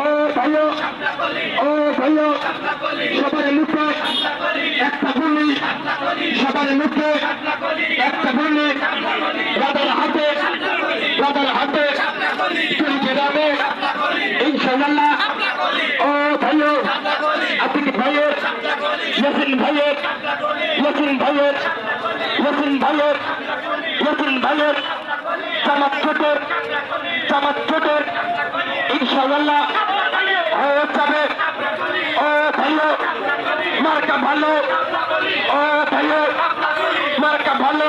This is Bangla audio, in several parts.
ও ভাইও ও ভাইও সবার মুখে একটা গুলি সবার একটা গুলি চলছে যাবে ইনশাআল্লাহ ও ভাইও আতিক ভাইয়ের ইয়াসিন ভাইয়ের ইয়াসিন ভাইয়ের ইয়াসিন ভাইয়ের ইয়াসিন ভাইয়ের জামাত ছোটের জামাত ছোটের ইনশাআল্লাহ হয়ে যাবে ও ভাইও মার্কা ভালো ও ভাইও মার্কা ভালো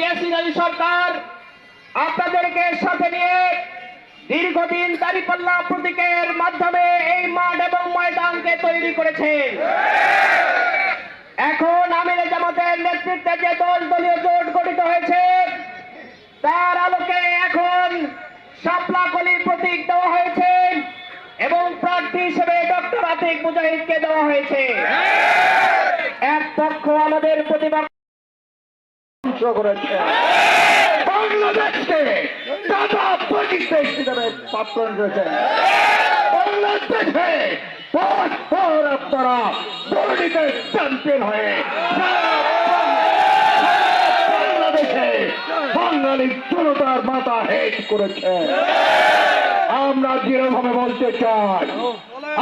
ইয়াসিন আলী সরকার, আপনাদেরকে সাথে নিয়ে দীর্ঘদিন দাঁড়িপাল্লা প্রতীকের মাধ্যমে এই মাঠ এবং ময়দানকে তৈরি করেছেন এখন আমির জামাতের নেতৃত্বে যে দল দলীয় জোট গঠিত হয়েছে, তার আলোকে এখন শাপলা কলি প্রতীক দেওয়া হয়েছে এবং প্রার্থী হিসেবে ডক্টর আতিক মুজাহিদকে দেওয়া হয়েছে। এক পক্ষ আমাদের প্রতিবাদ ধ্বংস করেছে। বাংলাদেশকে দাদা প্রতিষ্ঠা হিসেবে স্থাপন করেছে। বাংলাদেশে পর পর আপনারা দুর্নীতি চ্যাম্পিয়ন হয়ে বাংলাদেশে বাঙালি জনতার মাথা হেট করেছে। আমরা দৃঢ়ভাবে বলতে চাই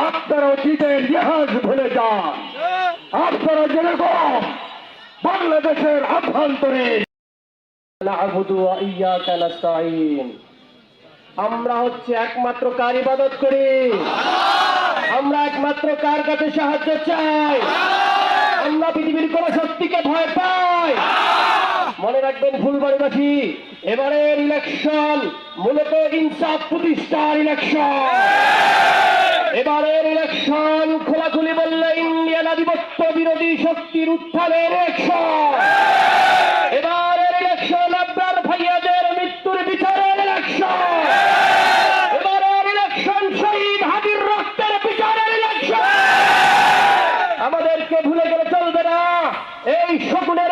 আপনারা অতীতের ইতিহাস ভুলে যান। আপনারা যেরকম বাংলাদেশের নাস্তাঈন। আমরা হচ্ছে একমাত্র কার ইবাদত করি? আমরা একমাত্র কার কাছে সাহায্য চাই? আমরা পৃথিবীর কোন শক্তিকে ভয় পাই? মনে রাখবেন ফুলবাড়িবাসী, এবারের ইলেকশন মূলত ইনসাফ প্রতিষ্ঠার ইলেকশন এবারের ইলেকশন ইন্ডিয়ান আধিপত্য বিরোধী শক্তির উত্থানের ভাইয়াদের মৃত্যুর বিচারের ইলেকশন বিচারের আমাদেরকে ভুলে গেলে চলবে না। এই শকুনে